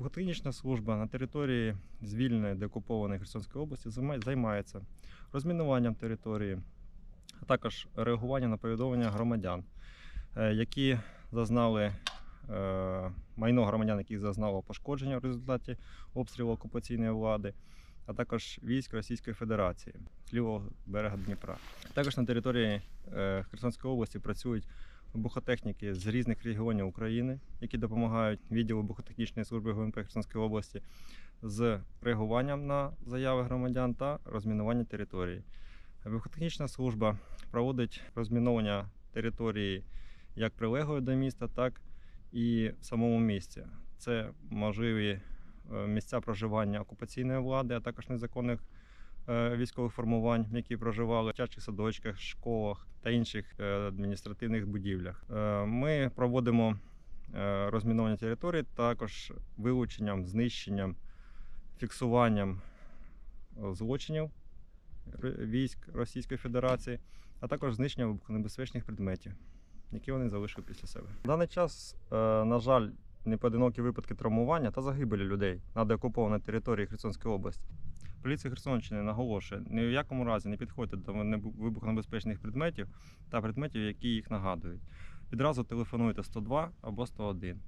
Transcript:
Бухотехнічна служба на території звільненої деокупованої Херсонської області займається розмінуванням території, а також реагуванням на повідомлення громадян, е, які зазнали е, майно громадян, яких зазнало пошкодження в результаті обстрілу окупаційної влади, а також військ Російської Федерації з лівого берега Дніпра. Також на території е, Херсонської області працюють вибухотехніки з різних регіонів України, які допомагають відділу вибухотехнічної служби ГУНП Херсонської області з реагуванням на заяви громадян та розмінування території. Вибухотехнічна служба проводить розміновування території як прилеглої до міста, так і в самому місті. Це можливі е, місця проживання окупаційної влади, а також незаконних військових формувань, які проживали в дитячих садочках, школах та інших е, адміністративних будівлях. Е, Ми проводимо е, розмінування територій, також вилученням, знищенням, фіксуванням е, злочинів військ Російської Федерації, а також знищенням вибухонебезпечних предметів, які вони залишили після себе. В даний час, е, на жаль, непоодинокі випадки травмування та загибелі людей на деокупованій території Херсонської області. Поліція Херсонщини наголошує, ні в якому разі не підходьте до вибухонебезпечних предметів та предметів, які їх нагадують. Відразу телефонуйте 102 або 101.